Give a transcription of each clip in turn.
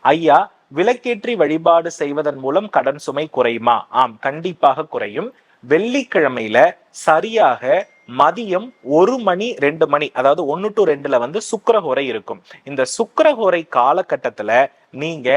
ஐயா விளக்கேற்றி வழிபாடு செய்வதன் மூலம் கடன் சுமை குறையுமா? ஆம் கண்டிப்பாக குறையும். வெள்ளிக்கிழமையில சரியாக மதியம் ஒரு மணி ரெண்டு மணி அதாவது ஒன்னு டு ரெண்டுல வந்து சுக்கிரஹோரை இருக்கும். இந்த சுக்கிரஹோரை காலகட்டத்துல நீங்க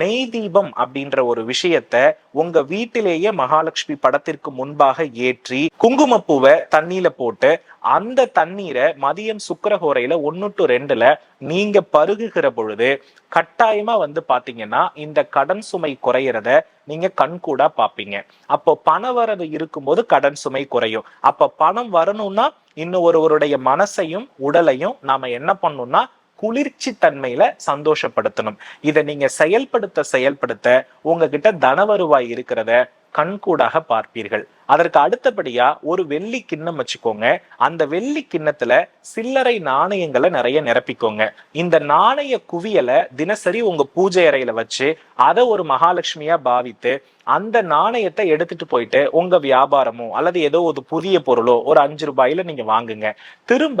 நெய் தீபம் அப்படின்ற ஒரு விஷயத்த உங்க வீட்டிலேயே மகாலட்சுமி படத்திற்கு முன்பாக ஏற்றி குங்குமப்பூவை தண்ணியில போட்டு அந்த தண்ணீரை மதியம் சுக்கிரஹோரையில ஒன்னு டு ரெண்டுல நீங்க பருகுகிற பொழுது கட்டாயமா வந்து பாத்தீங்கன்னா இந்த கடன் சுமை குறையிறத நீங்க கண்கூடா பாப்பீங்க. அப்போ பண வரவு இருக்கும்போது கடன் சுமை குறையும். அப்ப பணம் வரணும்னா இன்னும் ஒருவருடைய மனசையும் உடலையும் நாம என்ன பண்ணணும்னா குளிர்ச்சி தன்மையில சந்தோஷப்படுத்தணும். இதை நீங்க செயல்படுத்த செயல்படுத்த உங்ககிட்ட தன வருவாய் இருக்கிறத கண்கூடாக பார்ப்பீர்கள். அதற்கு அடுத்தபடியா ஒரு வெள்ளி கிண்ணம் வச்சுக்கோங்க. அந்த வெள்ளி கிண்ணத்துல சில்லறை நாணயங்களை நிறைய நிரப்பிக்கோங்க. இந்த நாணய குவியலை தினசரி உங்க பூஜை அறையில வச்சு அதை ஒரு மகாலட்சுமியா பாவித்து அந்த நாணயத்தை எடுத்துட்டு போயிட்டு உங்க வியாபாரமோ அல்லது ஏதோ ஒரு புதிய பொருளோ ஒரு அஞ்சு ரூபாயில நீங்க வாங்குங்க. திரும்ப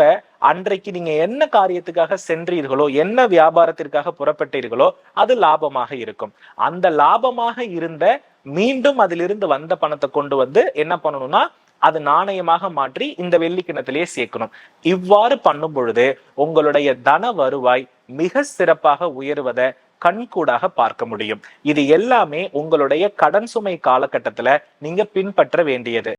அன்றைக்கு நீங்க என்ன காரியத்துக்காக சென்றீர்களோ என்ன வியாபாரத்திற்காக புறப்பட்டீர்களோ அது லாபமாக இருக்கும். அந்த லாபமாக இருந்த மீண்டும் அதிலிருந்து வந்த பணத்தை கொண்டு வந்து என்ன பண்ணணும்னா அது நாணயமாக மாற்றி இந்த வெள்ளி கிணத்திலேயே சேர்க்கணும். இவ்வாறு பண்ணும் பொழுது உங்களுடைய தன வருவாய் மிக சிறப்பாக உயருவதை கண்கூடாக பார்க்க முடியும். இது எல்லாமே உங்களுடைய கடன் சுமை காலகட்டத்துல நீங்க பின்பற்ற வேண்டியது.